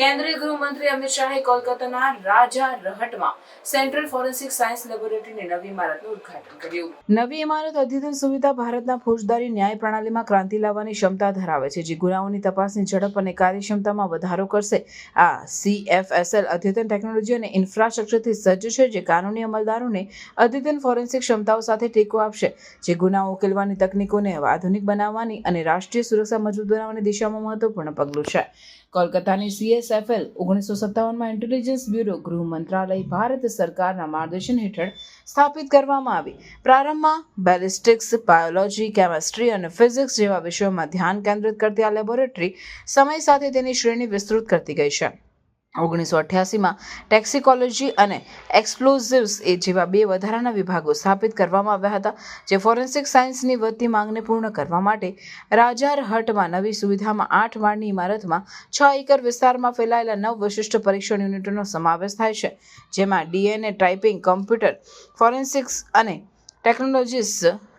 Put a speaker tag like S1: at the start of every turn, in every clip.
S1: કેન્દ્રીય ગૃહમંત્રી અમિત શાહે કોલકાતાના રાજા રહટમાં સેન્ટ્રલ ફોરેન્સિક સાયન્સ લેબોરેટરીની નવી ઇમારતનું ઉદઘાટન કર્યું. નવી ઇમારત અદ્યતન સુવિધા ભારતના ફોજદારી ન્યાય પ્રણાલીમાં ક્રાંતિ લાવવાની ક્ષમતા ધરાવે છે, જે ગુનાઓની તપાસની ઝડપ અને કાર્યક્ષમતામાં વધારો કરશે. આ સીએફએસએલ અદ્યતન ટેકનોલોજી અને ઇન્ફ્રાસ્ટ્રક્ચરથી સજ્જ છે, જે કાનૂની અમલદારોને અદ્યતન ફોરેન્સિક ક્ષમતાઓ સાથે ટેકો આપશે, જે ગુનાઓ ઉકેલવાની તકનીકોને આધુનિક બનાવવાની અને રાષ્ટ્રીય સુરક્ષા મજબૂત બનાવવાની દિશામાં મહત્વપૂર્ણ પગલું છે. કોલકાતાની સીએસએફએલ ઓગણીસો સત્તાવનમાં ઇન્ટેલિજન્સ બ્યુરો ગૃહ મંત્રાલય ભારત સરકારના માર્ગદર્શન હેઠળ સ્થાપિત કરવામાં આવી. પ્રારંભમાં બેલિસ્ટિક્સ બાયોલોજી કેમેસ્ટ્રી અને ફિઝિક્સ જેવા વિષયોમાં ધ્યાન કેન્દ્રિત કરતી આ લેબોરેટરી સમય સાથે તેની શ્રેણી વિસ્તૃત કરતી ગઈ છે. ઓગણીસો અઠ્યાસીમાં ટેક્સિકોલોજી અને એક્સપ્લોઝિવ્સ એ જેવા બે વધારાના વિભાગો સ્થાપિત કરવામાં આવ્યા હતા, જે ફોરેન્સિક સાયન્સની વધતી માંગને પૂર્ણ કરવા માટે રાજારહટમાં નવી સુવિધામાં આઠ માળની ઇમારતમાં છ એકર વિસ્તારમાં ફેલાયેલા નવ વિશિષ્ટ પરીક્ષણ યુનિટોનો સમાવેશ થાય છે, જેમાં ડીએનએ, ટાઈપિંગ, કમ્પ્યુટર, ફોરેન્સિક્સ અને ટેકનોલોજીસ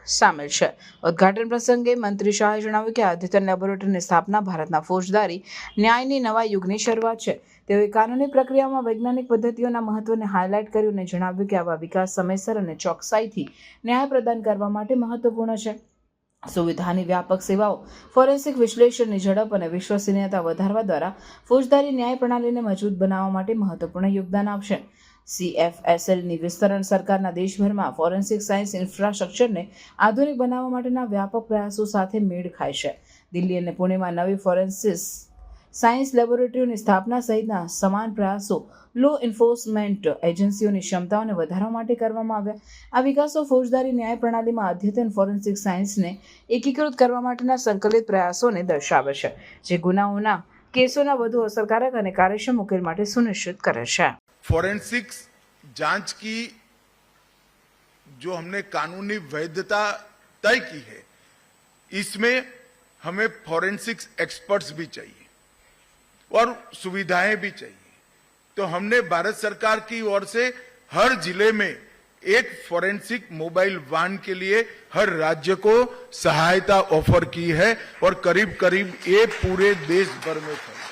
S1: સામેલ છે. ઉદ્ઘાટન પ્રસંગે મંત્રી શાહે જણાવ્યું કે અદ્યતન લેબોરેટરીની સ્થાપના ભારતના ફોજદારી, ન્યાયની નવા યુગની શરૂઆત છે. તેઓએ કાનૂની પ્રક્રિયામાં વૈજ્ઞાનિક પદ્ધતિઓના મહત્વને હાઇલાઇટ કર્યું અને જણાવ્યું કે આવા વિકાસ સમયસર અને ચોકસાઈથી ન્યાય પ્રદાન કરવા માટે મહત્વપૂર્ણ છે. સુવિધાની વ્યાપક સેવાઓ, ફોરેન્સિક વિશ્લેષણની ઝડપ અને વિશ્વસનીયતા વધારવા દ્વારા ફોજદારી ન્યાય પ્રણાલીને મજબૂત બનાવવા માટે મહત્વપૂર્ણ યોગદાન આપશે. સીએફએસએલની વિસ્તરણ સરકારના દેશભરમાં ફોરેન્સિક સાયન્સ ઇન્ફ્રાસ્ટ્રક્ચરને આધુનિક બનાવવા માટેના વ્યાપક પ્રયાસો સાથે મેળ ખાય છે. દિલ્હી અને પુણેમાં નવી ફોરેન્સિસ સાયન્સ લેબોરેટરીઓની સ્થાપના સહિતના સમાન પ્રયાસો લો એન્ફોર્સમેન્ટ એજન્સીઓની ક્ષમતાઓને વધારવા માટે કરવામાં આવ્યા આ વિકાસો ફોજદારી ન્યાય પ્રણાલીમાં અદ્યતન ફોરેન્સિક સાયન્સને એકીકૃત કરવા માટેના સંકલિત પ્રયાસોને દર્શાવે છે જે ગુનાઓના કેસોના વધુ અસરકારક અને કાર્યક્ષમ ઉકેલ માટે સુનિશ્ચિત કરે છે
S2: फॉरेंसिक्स जांच की जो हमने कानूनी वैधता तय की है इसमें हमें फॉरेंसिक्स एक्सपर्ट्स भी चाहिए और सुविधाएँ भी चाहिए। तो हमने भारत सरकार की ओर से हर ज़िले में एक फॉरेंसिक मोबाइल वाहन के लिए हर राज्य को सहायता ऑफ़र की है और करीब करीब ये पूरे देश भर में फैला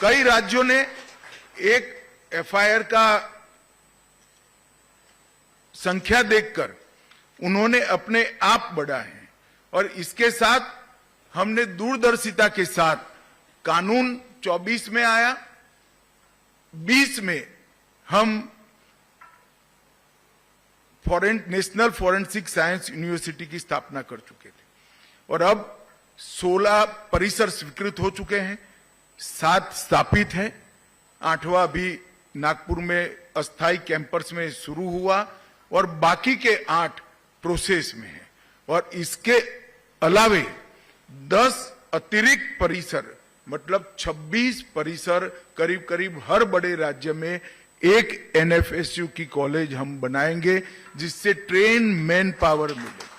S2: कई राज्यों ने एक एफआईआर का संख्या देखकर उन्होंने अपने आप बढ़ा है और इसके साथ हमने दूरदर्शिता के साथ कानून 24 में आया 20 में हम foreign, national forensic science university की स्थापना कर चुके थे। और अब 16 परिसर स्वीकृत हो चुके हैं, सात स्थापित हैं। आठवां भी नागपुर में अस्थाई कैंपस में शुरू हुआ और बाकी के आठ प्रोसेस में है। और इसके अलावे 10 अतिरिक्त परिसर मतलब 26 परिसर करीब करीब हर बड़े राज्य में एक एनएफएसयू की कॉलेज हम बनाएंगे जिससे ट्रेन मैन पावर मिले